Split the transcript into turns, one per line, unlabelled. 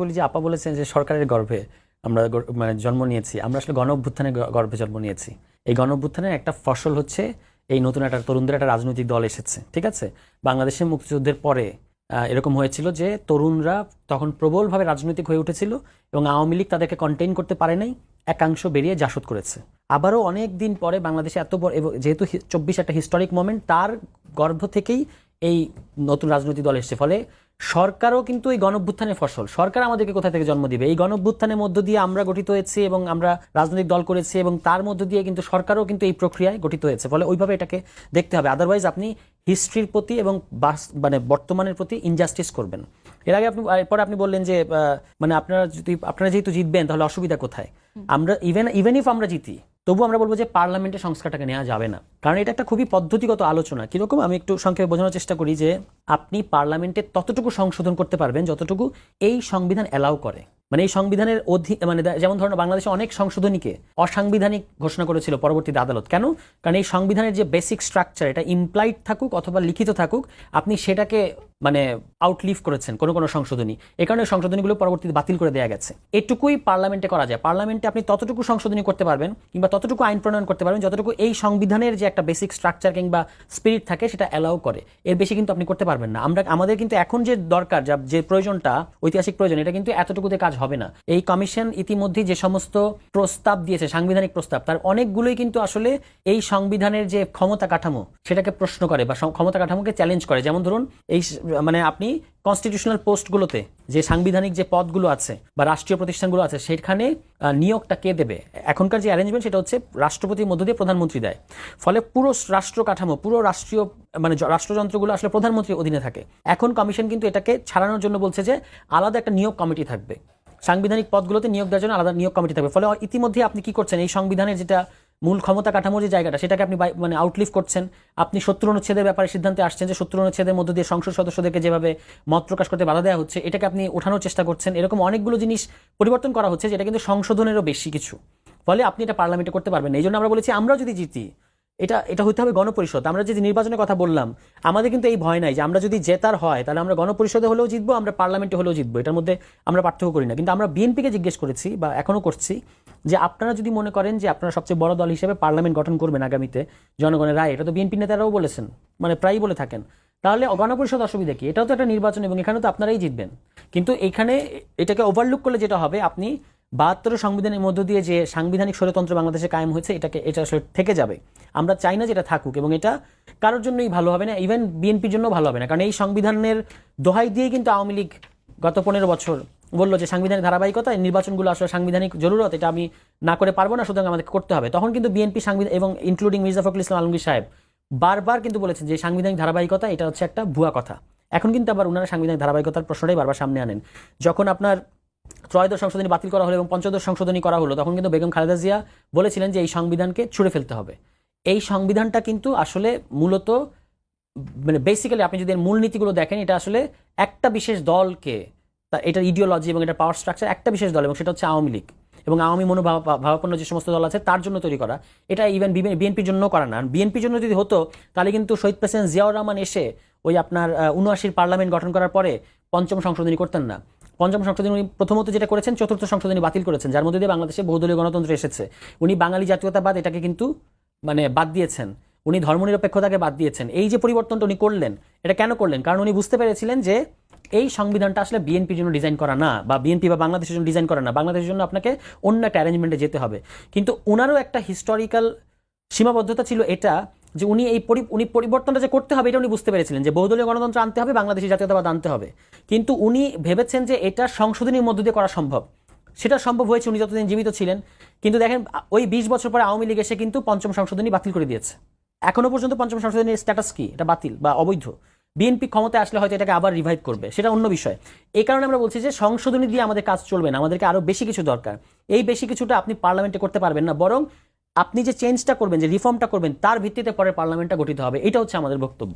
বলি যে আপা বলেছেন যে সরকারের গর্ভে আমরা মানে জন্ম নিয়েছি। আমরা আসলে গণ অভ্যুত্থানের গর্ভে জন্ম নিয়েছি। এই গণ অভ্যুত্থানের একটা ফসল হচ্ছে এই নতুন একটা তরুণদের একটা রাজনৈতিক দল এসেছে, ঠিক আছে? বাংলাদেশের মুক্তিযুদ্ধের পরে এরকম হয়েছিল যে তরুণরা তখন প্রবলভাবে রাজনৈতিক হয়ে উঠেছিল এবং আওয়ামী লীগ তাদেরকে কন্টেইন করতে পারে নাই, একাংশ বেরিয়ে জাসদ করেছে। আবারও অনেক দিন পরে বাংলাদেশে এত বড় যেহেতু চব্বিশ একটা হিস্টোরিক মোমেন্ট তার গর্ভ থেকেই এই নতুন রাজনৈতিক দল এসছে। ফলে সরকারও কিন্তু এই গণভ্যুত্থানের ফসল। সরকার আমাদেরকে কোথা থেকে জন্ম দিবে? এই গণভ্যুত্থানের মধ্য দিয়ে আমরা গঠিত হয়েছি এবং আমরা রাজনৈতিক দল করেছি এবং তার মধ্য দিয়ে কিন্তু সরকারও কিন্তু এই প্রক্রিয়ায় গঠিত হয়েছে। ফলে ওইভাবে এটাকে দেখতে হবে। আদারওয়াইজ আপনি হিস্ট্রির প্রতি এবং মানে বর্তমানের প্রতি ইনজাস্টিস করবেন। এর আগে আপনি এরপরে আপনি বললেন যে মানে আপনারা যদি আপনারা যেহেতু জিতবেন তাহলে অসুবিধা কোথায়? আমরা ইভেন ইভেন ইফ আমরা জিতি তবু আমরা বলব যে পার্লামেন্টে সংস্কারটাকে নেওয়া যাবে না। কারণ এটা একটা খুবই পদ্ধতিগত আলোচনা। কীরকম? আমি একটু সংক্ষেপে বোঝানোর চেষ্টা করি যে আপনি পার্লামেন্টে ততটুকু সংশোধন করতে পারবেন যতটুকু এই সংবিধান অ্যালাউ করে। মানে এই সংবিধানের অধীন মানে যেমন ধরুন বাংলাদেশে অনেক সংশোধনীকে অসাংবিধানিক ঘোষণা করেছিল পরবর্তীতে আদালত। কেন? কারণ এই সংবিধানের যে বেসিক স্ট্রাকচার এটা ইমপ্লাইড থাকুক অথবা লিখিত থাকুক, আপনি সেটাকে মানে আউটলিভ করেছেন কোনো কোনো সংশোধনী। এ কারণে সংশোধনীগুলো পরবর্তীতে বাতিল করে দেওয়া গেছে। এটুকুই পার্লামেন্টে করা যায়। পার্লামেন্টে আপনি ততটুকু সংশোধনী করতে পারবেন কিংবা ততটুকু আইন প্রণয়ন করতে পারবেন যতটুকু এই সংবিধানের যে একটা বেসিক স্ট্রাকচার কিংবা স্পিরিট থাকে সেটা অ্যালাউ করে। এর বেশি কিন্তু আপনি করতে পারবেন না। আমরা, আমাদের কিন্তু এখন যে দরকার, যা, যে প্রয়োজনটা, ঐতিহাসিক প্রয়োজন, এটা কিন্তু এতটুকুতে কাজ হবে না। এই কমিশন ইতিমধ্যে যে সমস্ত প্রস্তাব দিয়েছে, সাংবিধানিক প্রস্তাব, তার অনেকগুলোই কিন্তু আসলে এই সংবিধানের যে ক্ষমতা কাঠামো, সেটাকে প্রশ্ন করে বা ক্ষমতা কাঠামোকে চ্যালেঞ্জ করে। যেমন ধরুন, এই মানে আপনি কনস্টিটিউশনাল পোস্টগুলোতে যে সাংবিধানিক যে পদগুলো আছে বা রাষ্ট্রীয় প্রতিষ্ঠানগুলো আছে, সেখানে নিয়োগটা কে দেবে? এখনকার যে অ্যারেঞ্জমেন্ট সেটা হচ্ছে রাষ্ট্রপতির মধ্য দিয়ে প্রধানমন্ত্রী দেয়। ফলে পুরো রাষ্ট্র কাঠামো, পুরো রাষ্ট্রীয় মানে রাষ্ট্রযন্ত্রগুলো আসলে প্রধানমন্ত্রীর অধীনে থাকে। এখন কমিশন কিন্তু এটাকে ছাড়ানোর জন্য বলছে যে, আলাদা একটা নিয়োগ কমিটি থাকবে। সাংবিধানিক পদগুলোতে নিয়োগ দেওয়ার জন্য আলাদা নিয়োগ কমিটি থাকবে। ফলে ইতিমধ্যে আপনি কি করছেন? এই সংবিধানের যেটা মূল ক্ষমতা কাঠামোর যে জায়গাটা, সেটাকে আপনি মানে আউটলিভ করছেন। আপনি সত্তর অনুচ্ছেদের ব্যাপারে সিদ্ধান্তে আসছেন যে সত্তর অনুচ্ছেদের মধ্য দিয়ে সংসদ সদস্যদেরকে যেভাবে মত প্রকাশ করতে বাধা দেওয়া হচ্ছে, এটাকে আপনি ওঠানোর চেষ্টা করছেন। এরকম অনেকগুলো জিনিস পরিবর্তন করা হচ্ছে, যেটা কিন্তু সংশোধনেরও বেশি কিছু। ফলে আপনি এটা পার্লামেন্টে করতে পারবেন এই জন্য আমরা বলেছি, আমরা যদি জিতি এটা এটা হতে হবে গণপরিষদ। আমরা যে নির্বাচনের কথা বললাম, আমাদের কিন্তু এই ভয় নাই যে আমরা যদি জেতার হয়, তাহলে আমরা গণপরিষদে হলেও জিতবো, আমরা পার্লামেন্টে হলেও জিতবো। এটার মধ্যে আমরা পার্থক্য করি না। কিন্তু আমরা বিএনপিকে জিজ্ঞেস করেছি বা এখনও করছি যে আপনারা যদি মনে করেন যে আপনারা সবচেয়ে বড় দল হিসেবে পার্লামেন্ট গঠন করবেন আগামীতে, জনগণের রায়, এটা তো বিএনপি নেতারাও বলেছেন মানে প্রায়ই বলে থাকেন। তাহলে গণপরিষদ অসুবিধা কি? এটাও তো একটা নির্বাচন এবং এখানে তো আপনারাই জিতবেন। কিন্তু এখানে এটাকে ওভারলুক করলে যেটা হবে, আপনি বাহাত্তর সংবিধানের মধ্য দিয়ে যে সাংবিধানিক স্বরতন্ত্র বাংলাদেশে কায়েম হয়েছে, এটাকে, এটা আসলে থেকে যাবে। আমরা চাই না যে এটা থাকুক, এবং এটা কারোর জন্যই ভালো হবে না ইভেন বিএনপির জন্য ভালো হবে না। কারণ এই সংবিধানের দোহাই দিয়ে কিন্তু আওয়ামী লীগ গত পনেরো বছর বলল যে সাংবিধানিক ধারাবাহিকতা নির্বাচনগুলো আসলে সাংবিধানিক জরুরত, এটা আমি না করে পারব না, সুতরাং আমাদেরকে করতে হবে। তখন কিন্তু বিএনপি সাংবিধান, এবং ইনক্লুডিং মির্জা ফখরুল ইসলাম আলমগীর সাহেব, বারবার কিন্তু বলেছেন যে সাংবিধানিক ধারাবাহিকতা, এটা হচ্ছে একটা ভুয়া কথা। এখন কিন্তু আবার ওনারা সাংবিধানিক ধারাবাহিকতার প্রশ্নটাই বারবার সামনে আনেন। যখন আপনার ত্রয়োদশ সংশোধনী বাতিল করা হলো এবং পঞ্চদশ সংশোধনী করা হলো, তখন কিন্তু বেগম খালেদা জিয়া বলেছিলেন যে এই সংবিধানকে ছুড়ে ফেলতে হবে। এই সংবিধানটা কিন্তু আসলে মূলত মানে বেসিক্যালি আপনি যদি এর মূলনীতিগুলো দেখেন, এটা আসলে একটা বিশেষ দলকে, তা এটার ইডিওলজি এবং এটার পাওয়ার স্ট্রাকচার একটা বিশেষ দল এবং সেটা হচ্ছে আওয়ামী লীগ এবং আওয়ামী মনোভাব ভাবাপন্ন যে সমস্ত দল আছে তার জন্য তৈরি করা। এটা ইভেন বিএনপির জন্য করা না। বিএনপির জন্য যদি হতো, তাহলে কিন্তু শহীদ প্রেসিডেন্ট জিয়াউর রহমান এসে ওই আপনার উনআশির পার্লামেন্ট গঠন করার পরে পঞ্চম সংশোধনী করতেন না। পঞ্চম সংশোধনী উনি প্রথমত যেটা করেছেন, চতুর্থ সংশোধনী বাতিল করেছেন, যার মধ্যে দিয়ে বাংলাদেশে বহুদলীয় গণতন্ত্র এসেছে। উনি বাঙালি জাতীয়তাবাদ এটাকে কিন্তু মানে বাদ দিয়েছেন। উনি ধর্মনিরপেক্ষতাকে বাদ দিয়েছেন। এই যে পরিবর্তনটা উনি করলেন, এটা কেন করলেন? কারণ উনি বুঝতে পেরেছিলেন যে এই সংবিধানটা আসলে বিএনপির জন্য ডিজাইন করা না, বা বিএনপি বা বাংলাদেশের জন্য ডিজাইন করা না। বাংলাদেশের জন্য আপনাকে অন্য একটা অ্যারেঞ্জমেন্টে যেতে হবে। কিন্তু ওনারও একটা হিস্টোরিক্যাল সীমাবদ্ধতা ছিল এটা যে উনি এই উনি পরিবর্তনটা যে করতে হবে, এটা উনি বুঝতে পেরেছিলেন যে বহুদলীয় গণতন্ত্র আনতে হবে, বাংলাদেশি জাতীয়তাবাদ আনতে হবে। কিন্তু উনি ভেবেছেন যে এটা সংশোধনীর মধ্য দিয়ে করা সম্ভব। সেটা সম্ভব হয়েছে, উনি যতদিন জীবিত ছিলেন। কিন্তু দেখেন, ওই বিশ বছর পরে আওয়ামী লীগ এসে কিন্তু পঞ্চম সংশোধনী বাতিল করে দিয়েছে। এখনও পর্যন্ত পঞ্চম সংশোধনীর স্ট্যাটাস কি? এটা বাতিল বা অবৈধ? বিএনপি ক্ষমতায় আসলে হয়তো এটাকে আবার রিভাইভ করবে। সেটা অন্য বিষয়। এই কারণে আমরা বলছি যে সংশোধনী দিয়ে আমাদের কাজ চলবে না। আমাদেরকে আরও বেশি কিছু দরকার। এই বেশি কিছুটা আপনি পার্লামেন্টে করতে পারবেন না। বরং আপনি যে চেঞ্জটা করবেন, যে রিফর্মটা করবেন, তার ভিত্তিতে পরে পার্লামেন্টটা গঠিত হবে। এটা হচ্ছে আমাদের বক্তব্য।